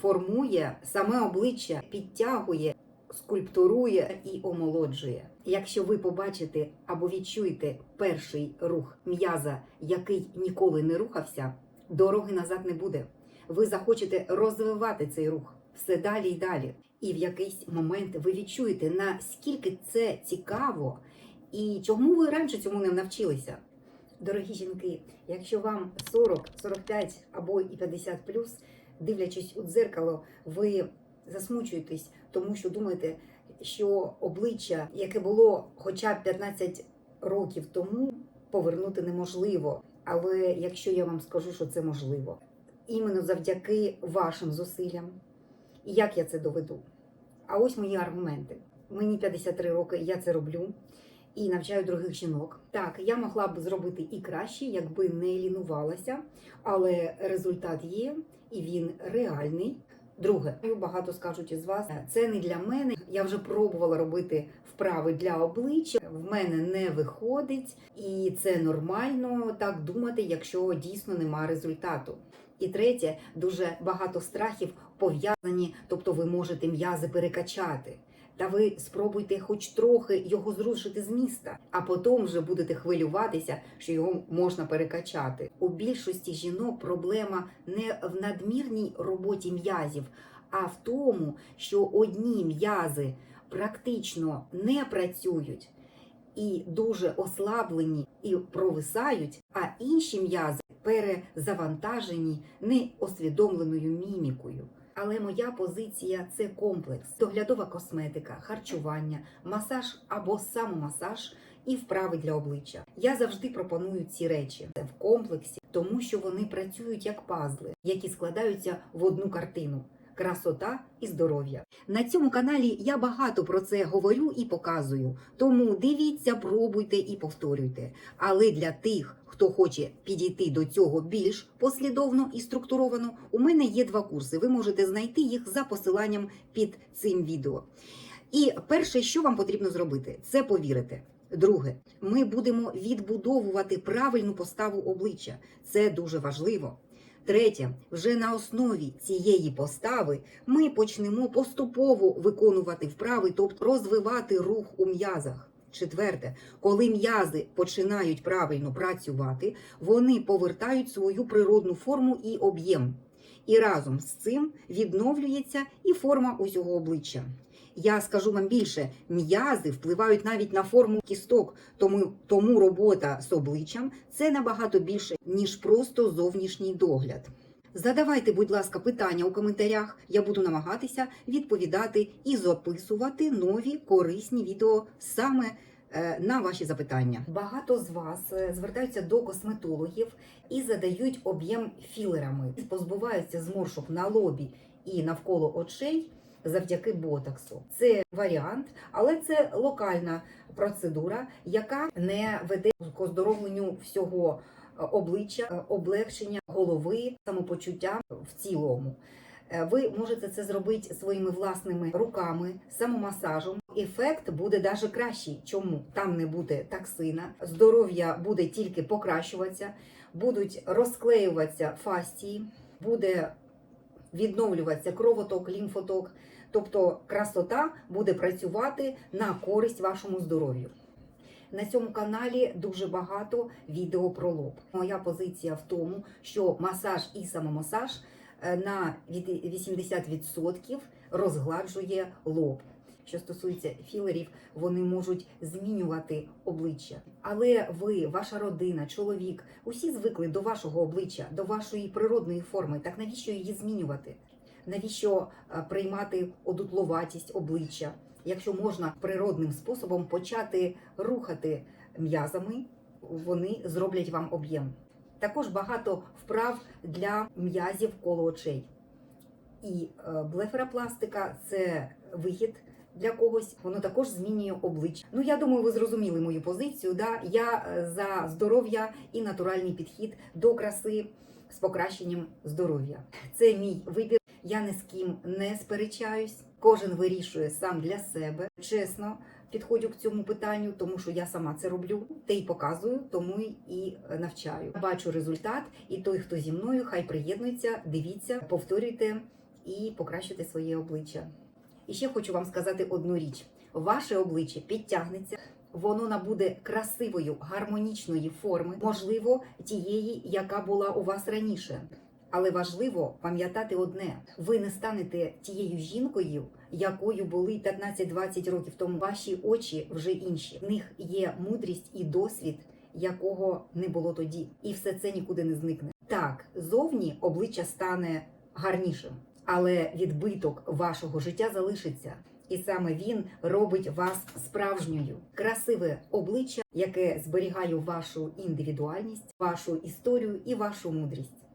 формує саме обличчя, підтягує, скульптурує і омолоджує. Якщо ви побачите або відчуєте перший рух м'яза, який ніколи не рухався, дороги назад не буде. Ви захочете розвивати цей рух все далі і далі. І в якийсь момент ви відчуєте, наскільки це цікаво, і чому ви раніше цьому не навчилися. Дорогі жінки, якщо вам 40, 45 або і 50 плюс, дивлячись у дзеркало, ви засмучуєтесь, тому що думаєте, що обличчя, яке було хоча б 15 років тому, повернути неможливо. Але якщо я вам скажу, що це можливо, іменно завдяки вашим зусиллям, і як я це доведу? А ось мої аргументи. Мені 53 роки, я це роблю і навчаю других жінок. Так, я могла б зробити і краще, якби не лінувалася, але результат є і він реальний. Друге, багато скажуть із вас, це не для мене. Я вже пробувала робити вправи для обличчя. В мене не виходить, і це нормально так думати, якщо дійсно нема результату. І третє, дуже багато страхів пов'язані, тобто ви можете м'язи перекачати. Та ви спробуйте хоч трохи його зрушити з міста, а потім вже будете хвилюватися, що його можна перекачати. У більшості жінок проблема не в надмірній роботі м'язів, а в тому, що одні м'язи практично не працюють і дуже ослаблені і провисають, а інші м'язи перезавантажені неосвідомленою мімікою. Але моя позиція це комплекс: доглядова косметика, харчування, масаж або самомасаж і вправи для обличчя. Я завжди пропоную ці речі в комплексі, тому що вони працюють як пазли, які складаються в одну картину. Красота і здоров'я на цьому каналі я багато про це говорю і показую. Тому дивіться, пробуйте і повторюйте. Але для тих, хто хоче підійти до цього більш послідовно і структуровано, у мене є два курси. Ви можете знайти їх за посиланням під цим відео. І перше, що вам потрібно зробити, це повірити. Друге, ми будемо відбудовувати правильну поставу обличчя. Це дуже важливо. Третє, вже на основі цієї постави ми почнемо поступово виконувати вправи, тобто розвивати рух у м'язах. Четверте, коли м'язи починають правильно працювати, вони повертають свою природну форму і об'єм. І разом з цим відновлюється і форма усього обличчя. Я скажу вам більше, м'язи впливають навіть на форму кісток, тому, тому робота з обличчям це набагато більше, ніж просто зовнішній догляд. Задавайте, будь ласка, питання у коментарях. Я буду намагатися відповідати і записувати нові корисні відео саме е, на ваші запитання. Багато з вас е, звертаються до косметологів і задають об'єм філерами, позбуваються зморшок на лобі і навколо очей завдяки ботоксу. Це варіант, але це локальна процедура, яка не веде к оздоровленню всього е, обличчя, е, облегшення голови, самопочуття в цілому. Е, Ви можете це зробити своїми власними руками, самомасажем. Ефект буде даже кращий. Чому там не буде токсина, здоров'я буде тільки покращуватися, будуть розклеюватися фастії, буде відновлюватися кровоток, лімфоток. Тобто красота буде працювати на користь вашому здоров'ю. На цьому каналі дуже багато відео про лоб. Моя позиція в тому, що масаж і самомасаж е, на від 80% розгладжує лоб. Що стосується філерів, вони можуть змінювати обличчя. Але ви, ваша родина, чоловік, усі звикли до вашого обличчя, до вашої природної форми. Так навіщо її змінювати? Навіщо е, приймати одутловатість обличчя, якщо можна природним способом почати рухати м'язами, вони зроблять вам об'єм. Також багато вправ для м'язів коло очей. І е, блефаропластика – це вихід для когось, воно також змінює обличчя. Ну я думаю, ви зрозуміли мою позицію. Да? Я е, за здоров'я і натуральний підхід до краси з покращенням здоров'я. Це мій вибір. Я ні з ким не сперечаюсь. Кожен вирішує сам для себе. Чесно підходжу к цьому питанню, тому що я сама це роблю, те й показую, тому і навчаю. Бачу результат, і той, хто зі мною, хай приєднується, дивіться, повторюйте і покращити своє обличчя. І ще хочу вам сказати одну річ: ваше обличчя підтягнеться. Воно набуде красивою гармонічної форми, можливо, тієї, яка була у вас раніше. Але важливо пам'ятати одне: ви не станете тією жінкою, якою були 15-20 років тому. Ваші очі вже інші. В них є мудрість і досвід, якого не було тоді, і все це нікуди не зникне. Так, зовні обличчя стане гарнішим, але відбиток вашого життя залишиться. І саме він робить вас справжньою, красиве обличчя, яке зберігає вашу індивідуальність, вашу історію і вашу мудрість.